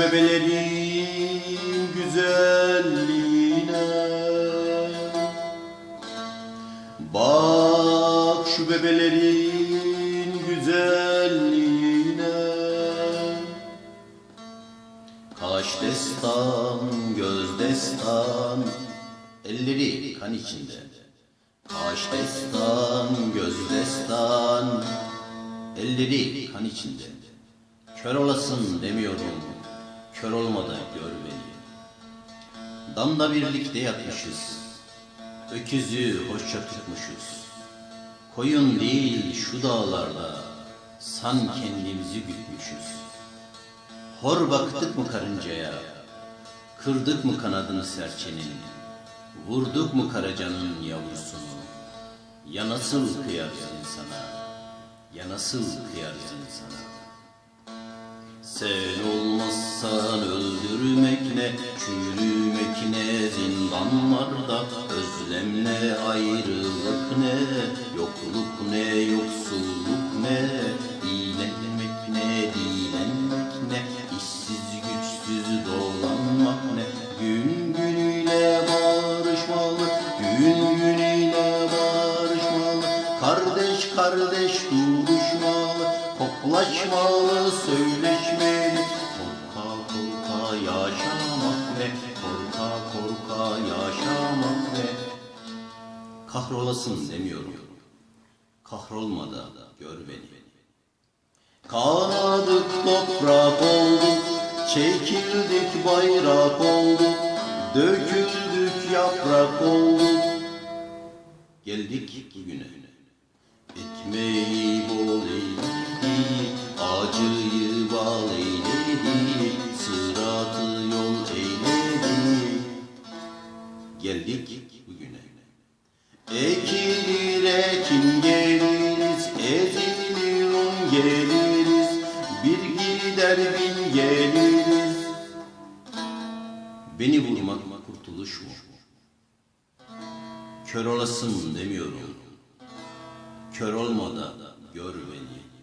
bebelerin güzelliğine. Bak şu bebelerin güzelliğine. Kaş destan, göz destan Elleri kan içinde. Kaş destan, göz destan Elleri kan içinde. Kör olasın demiyorum Kör olma da gör Damda birlikte yatmışız. Öküzü hoşça tutmuşuz. Koyun değil şu dağlarda San kendimizi gütmüşüz Hor baktık mı karıncaya? Kırdık mı kanadını serçenin? Vurduk mu karacanın yavrusunu? Ya nasıl kıyarız insana Ya nasıl kıyarız insana sen ne, çürümek ne zindanlarda Özlemle ayrılık ne, yokluk ne, yoksulluk ne? Dilenmek ne, dilenmek ne, işsiz güçsüz dolanmak ne? Gün günüyle barışmalı, gün günüyle barışmalı. Kardeş kardeş duruşmalı, korka yaşamak ne Kahrolasın demiyorum, kahrolma da gör beni. Kanadık toprak olduk, çekildik bayrak olduk Döküldük yaprak olduk Geldik bugüne Ekmeği bol eyledi Acıyı Geldik bugüne. Ekilir ekin geliriz? Ezilir un geliriz. Bir gider bin geliriz. Beni vurmak kurtuluş mu? Kör olasın demiyorum. Kör olma da gör beni